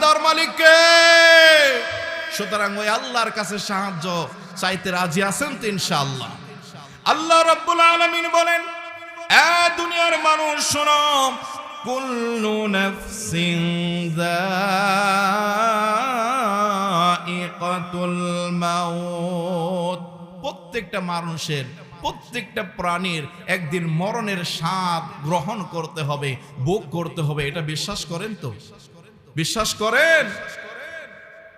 দেওয়ার মালিককে। সুতরাং ওই আল্লাহর কাছে সাহায্য চাইতে রাজি আছেন তো ইনশাআল্লাহ। আল্লাহ রাব্বুল আলামিন বলেন এ দুনিয়ার মানুষ শোনো কুল্লু নাফসিন যায়িকাতুল মাউত। প্রত্যেকটা মানুষের প্রত্যেকটা প্রাণীর একদিন মরণের স্বাদ গ্রহণ করতে হবে ভোগ করতে হবে এটা বিশ্বাস করেন তো? বিশ্বাস করেন?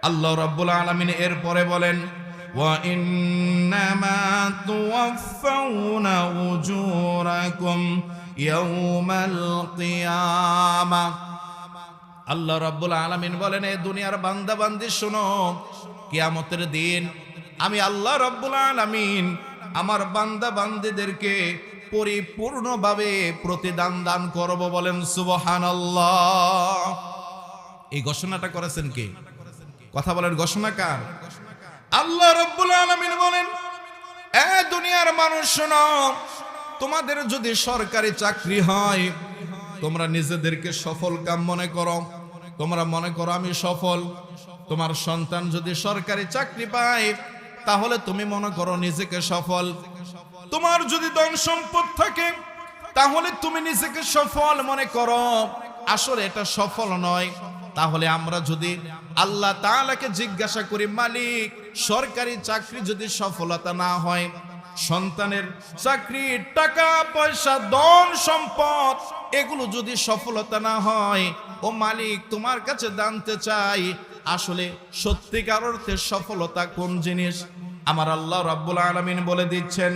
আল্লাহ রাব্বুল আলামিন এর পরে বলেন ইন্নামা তুওয়াফাউনা উজুরাকুম ইয়াউমাল কিয়ামা. আল্লাহ রাব্বুল আলামিন বলেন এই দুনিয়ার বান্দা বান্দি শোনো, কিয়ামতের দিন আমি আল্লাহ রাব্বুল আলামিন আমার বান্দা বান্দিদেরকে পরিপূর্ণভাবে প্রতিদান দান করব বলেন, সুবহানাল্লাহ। এই ঘোষণাটা করেছেন কে? কথা বলেন ঘোষণা কার? আল্লাহ রব্বুল আলামিন বলেন, এ দুনিয়ার মানুষ শোনো, তোমাদের যদি সরকারি চাকরি হয়, তোমরা নিজেদেরকে সফল কাম মনে করো। তোমরা মনে করো আমি সফল। তোমার সন্তান যদি সরকারি চাকরি পায়, তাহলে তুমি মনে করো নিজেকে সফল। তোমার যদি ধন সম্পদ থাকে, তাহলে তুমি নিজেকে সফল মনে করো। আসলে এটা সফল নয়। তাহলে আমরা যদি আল্লাহ তাআলাকে জিজ্ঞাসা করি মালিক সরকারি চাকরি যদি সফলতা না হয় সন্তানের চাকরি টাকা পয়সা ধন সম্পদ এগুলো যদি সফলতা না হয় ও মালিক তোমার কাছে জানতে চাই আসলে সত্যিকার অর্থে সফলতা কোন জিনিস আমার আল্লাহ রাব্বুল আলামিন বলে দিচ্ছেন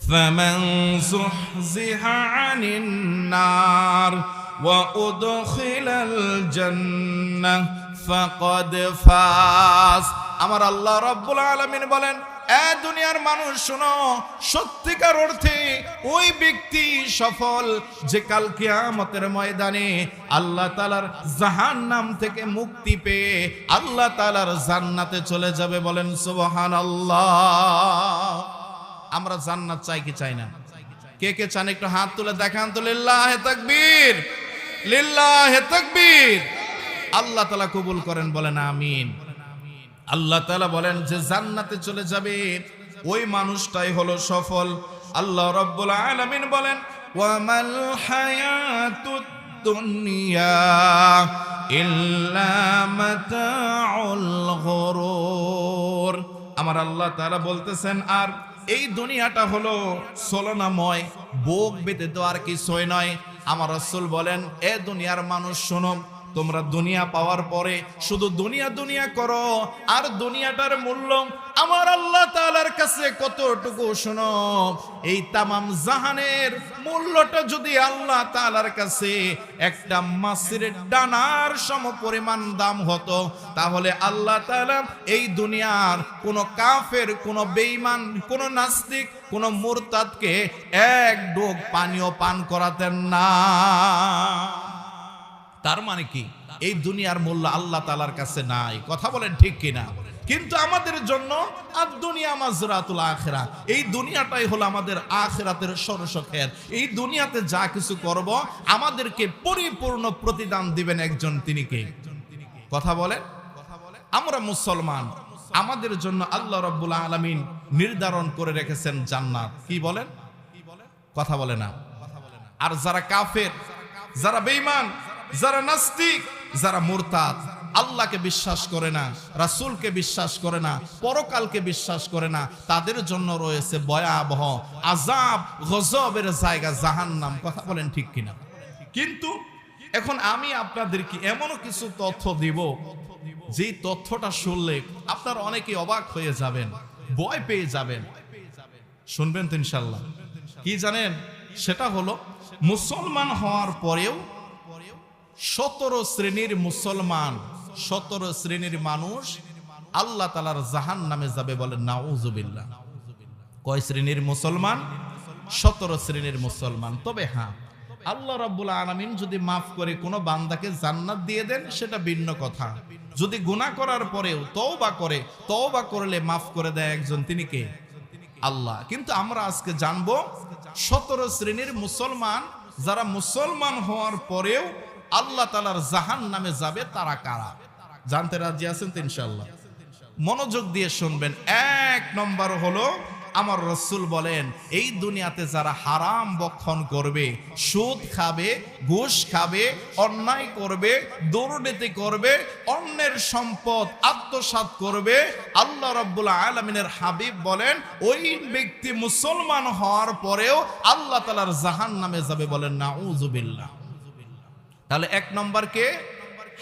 فمن زحزح عن النار وأدخل الجنة فقد فاز আমার আল্লাহ রব্বুল আলামিন বলেন এ দুনিয়ার মানুষ শোনো সত্যিকার অর্থে ওই ব্যক্তি সফল যে কাল কিয়ামতের ময়দানে আল্লাহ তালার জাহান্নাম থেকে মুক্তি পেয়ে আল্লাহ তালার জান্নাতে চলে যাবে বলেন সুবহানাল্লাহ আমরা জান্নাত চাই কি চাই না কে কে চান একটু হাত তুলে দেখান তো লিল্লাহে তাকবীর আল্লাহ তাআলা কবুল করেন, বলেন আমিন। আল্লাহ তাআলা বলেন যে জান্নাতে চলে যাবে, ওই মানুষটাই হলো সফল। আল্লাহ রাব্বুল আলামিন বলেন ইল্লা আমার আল্লাহ তাআলা বলতেছেন, আর এই দুনিয়াটা হলো ছলনাময় বোক বেঁধে তো আর কিছুই নয়। আমার রসুল বলেন, এ দুনিয়ার মানুষ, শোনো, তোমরা দুনিয়া পাওয়ার পরে শুধু দুনিয়া দুনিয়া করো, আর দুনিয়াটার মূল্য আমার আল্লাহ তালার কাছে কতটুকু শোনো? এই তামাম জাহানের মূল্যটা যদি আল্লাহ তালার কাছে একটা মাছের ডানার সম পরিমাণ দাম হতো, তাহলে আল্লাহ তাআলা এই দুনিয়ার কোন কাফের, কোন বেইমান কোন নাস্তিক, কোন মুরতাদকে এক ডোক পানীয় পান করাতেন না। তার মানে কি? এই দুনিয়ার মূল্য আল্লাহ তালার কাছে নাই। কথা বলেন ঠিক কিনা? কিন্তু আমাদের জন্য আর দুনিয়া মাজরাতুল আখেরা এই দুনিয়াটাই হলো আমাদের আখেরাতের সরসখের এই দুনিয়াতে যা কিছু করব, আমাদেরকে পরিপূর্ণ প্রতিদান দিবেন একজন তিনি কে? কথা বলেন? আমরা মুসলমান। আমাদের জন্য আল্লাহ রাব্বুল আলামিন নির্ধারণ করে রেখেছেন জান্নাত। কি বলেন? কথা বলে না। আর যারা কাফের, যারা বেঈমান, যারা নাস্তিক, যারা মুরতাদ আল্লাহকে বিশ্বাস করে না, রাসূলকে বিশ্বাস করে না, পরকালকে বিশ্বাস করে না, তাদের জন্য রয়েছে ভয়াবহ আজাব গজবের জায়গা জাহান নাম কথা বলেন ঠিক কিনা? কিন্তু এখন আমি আপনাদেরকে এমনও কিছু তথ্য দিব যেই তথ্যটা শুনলে আপনারা অনেকে অবাক হয়ে যাবেন, ভয় পেয়ে যাবেন। শুনবেন তো ইনশাল্লাহ কি জানেন? সেটা হলো, মুসলমান হওয়ার পরেও সতেরো শ্রেণির মুসলমান সতেরো শ্রেণির মানুষ আল্লাহ তালার জাহান নামে যাবে বলে নাউজুবিল্লাহ। কয় শ্রেণির মুসলমান? সতেরো শ্রেণির মুসলমান। তবে হ্যাঁ আল্লাহ রাব্বুল আলামিন যদি মাফ করে কোনো বান্দাকে জান্নাত দিয়ে দেন, সেটা ভিন্ন কথা। যদি গুনাহ করার পরেও তওবা করে, তওবা করলে মাফ করে দেয় একজন, তিনি কে? আল্লাহ। কিন্তু আমরা আজকে জানব সতেরো শ্রেণির মুসলমান, যারা মুসলমান হওয়ার পরেও আল্লাহ তালার জাহান নামে যাবে, তারা কারা? জানতে রাজি আছেন তো ইনশাল্লাহ মনোযোগ দিয়ে শুনবেন। এক নম্বর হলো, আমার রসুল বলেন, এই দুনিয়াতে যারা হারাম বক্ষণ করবে, সুদ খাবে, ঘুষ খাবে, অন্যায় করবে, দুর্নীতি করবে, অন্যের সম্পদ আত্মসাৎ করবে, আল্লাহ রব্বুল আলমিনের হাবিব বলেন, ওই ব্যক্তি মুসলমান হওয়ার পরেও আল্লাহ তালার জাহান নামে যাবে বলেন না উজুবিল্লাহ তাহলে এক নম্বর কে?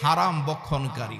হারাম বক্ষণকারী।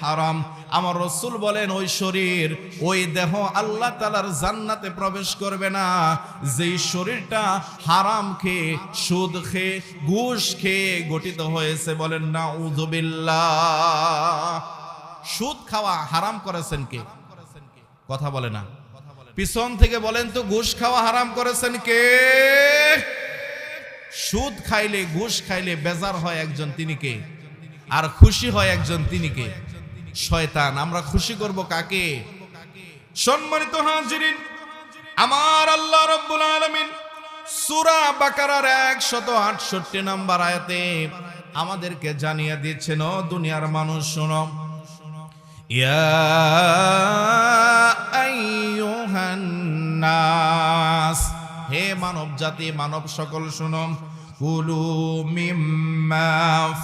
হারাম। আমার রসুল বলেন, ওই শরীর, ওই দেহ আল্লাহ তাআলার জান্নাতে প্রবেশ করবে না। যেই শরীরটা হারাম খেয়ে, সুদ খেয়ে, ঘুষ খেয়ে গঠিত হয়েছে বলেন না উযুবিল্লাহ সুদ খাওয়া হারাম করেছেন কে? কথা বলে না। পিছন থেকে বলেন তো, ঘুষ খাওয়া হারাম করেছেন কে? সুদ খাইলে, ঘুষ খাইলে বেজার হয় একজন তিনি কে? আর খুশি হয় একজন তিনি কে? শয়তান। আমরা খুশি করব কাকে? সম্মানিত হাজিরিন, আমার আল্লাহ রব্বুল আলামিন সূরা বাকারার 168 নম্বর আয়াতে আমাদেরকে জানিয়ে দিচ্ছেন, ও দুনিয়ার মানুষ, শোনো। ইয়া আইয়ুহান নাস হে মানব জাতি, মানব সকল শুনো। কুলু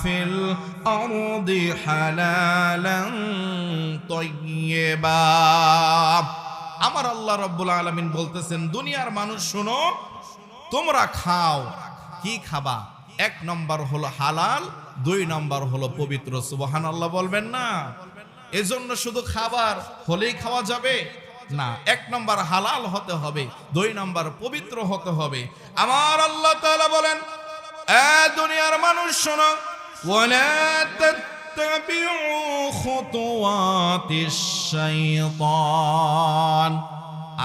ফিল আরদি হালালান তাইয়্যিবা আমার আল্লাহ রাব্বুল আলামিন বলতেছেন, দুনিয়ার মানুষ শুনো, তোমরা খাও, কি খাবা? এক নম্বর হলো হালাল, দুই নম্বর হলো পবিত্র। সুবহানাল্লাহ বলবেন না? এজন্য শুধু খাবার হলেই খাওয়া যাবে। না, এক নম্বর হালাল হতে হবে, দুই নম্বর পবিত্র হতে হবে। আমার আল্লাহ তাআলা বলেন, এ দুনিয়ার মানুষ শোনো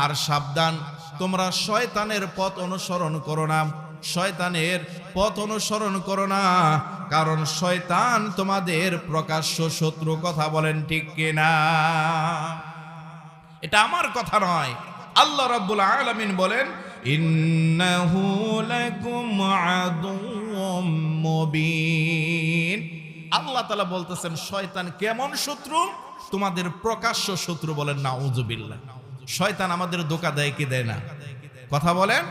আর সাবধান, তোমরা শয়তানের পথ অনুসরণ করো না, শয়তানের পথ অনুসরণ করো না, কারণ শয়তান তোমাদের প্রকাশ্য শত্রু কথা বলেন ঠিক কিনা? এটা আমার কথা নয়। আল্লাহ রাব্বুল আলামিন বলেন, ইন্নাহু লাকুম আল্লাহ তাআলা বলতেছেন, শয়তান কেমন শত্রু? তোমাদের প্রকাশ্য শত্রু বলেন নাউজুবিল্লাহ শয়তান আমাদের ধোকা দেয়, কি দেয় না? কথা বলেন।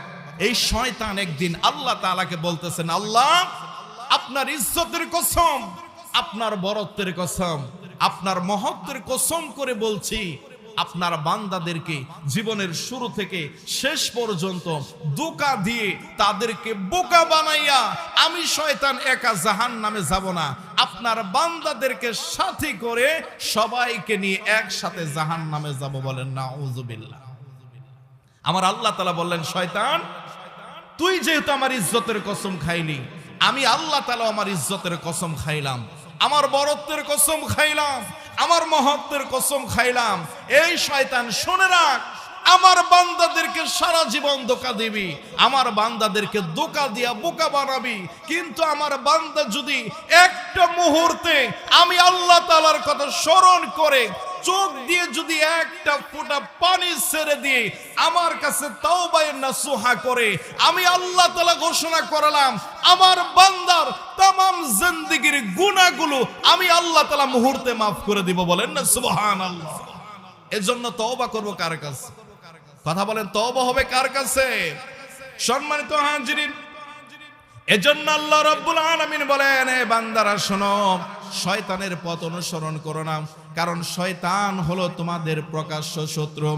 এই শয়তান একদিন আল্লাহ তাআলাকে বলতেছেন, আল্লাহ, আপনার ইজ্জতের কসম, আপনার বরত্বের কসম, আপনার মহত্বের কসম করে বলছি আপনার বান্দাদেরকে জীবনের শুরু থেকে শেষ পর্যন্ত দোকা দিয়ে তাদেরকে বোকা বানাইয়া আমি শয়তান একা জাহান নামে যাব না। আপনার বান্দাদেরকে সাথী করে সবাইকে নিয়ে একসাথে জাহান নামে যাব বলেন না উজুবিল্লাহ আমার আল্লাহ তালা বললেন, শয়তান, তুই যেহেতু আমার ইজ্জতের কসম খাইলি, আমি আল্লাহ তালা আমার ইজ্জতের কসম খাইলাম, আমার বরত্বের কসম খাইলাম আমার মহত্বের কসম খাইলাম এই শয়তান শুনে রাখ। আমার বান্দাদেরকে সারা জীবন ধোকা দিবি। আমার বান্দাদেরকে ধোকা দিয়া বোকা বানাবি। কিন্তু আমার বান্দা যদি একটা মুহূর্তে আমি আল্লাহ তালার কথা স্মরণ করে চোখ দিয়ে যদি একটা ফোঁটা পানি ছেড়ে দিয়ে আমার কাছে তাও সুহা করে, আমি আল্লাহ তালা ঘোষণা করলাম, আমার বান্দার তাম জিন্দিগির গুণাগুলো আমি আল্লাহ তালা মুহূর্তে মাফ করে দিব। বলেন না সুবহান আল্লাহ এজন্য তওবা করব কার কাছে? কথা বলেন তবা হবে কার কাছে? সম্মানিত হাজিরিন এজন্য আল্লাহ রব্বুল আলামিন বলেন, এ বান্দারা, শোনো, শয়তানের পথ অনুসরণ করো না, কারণ শয়তান হলো তোমাদের প্রকাশ্য শত্রু।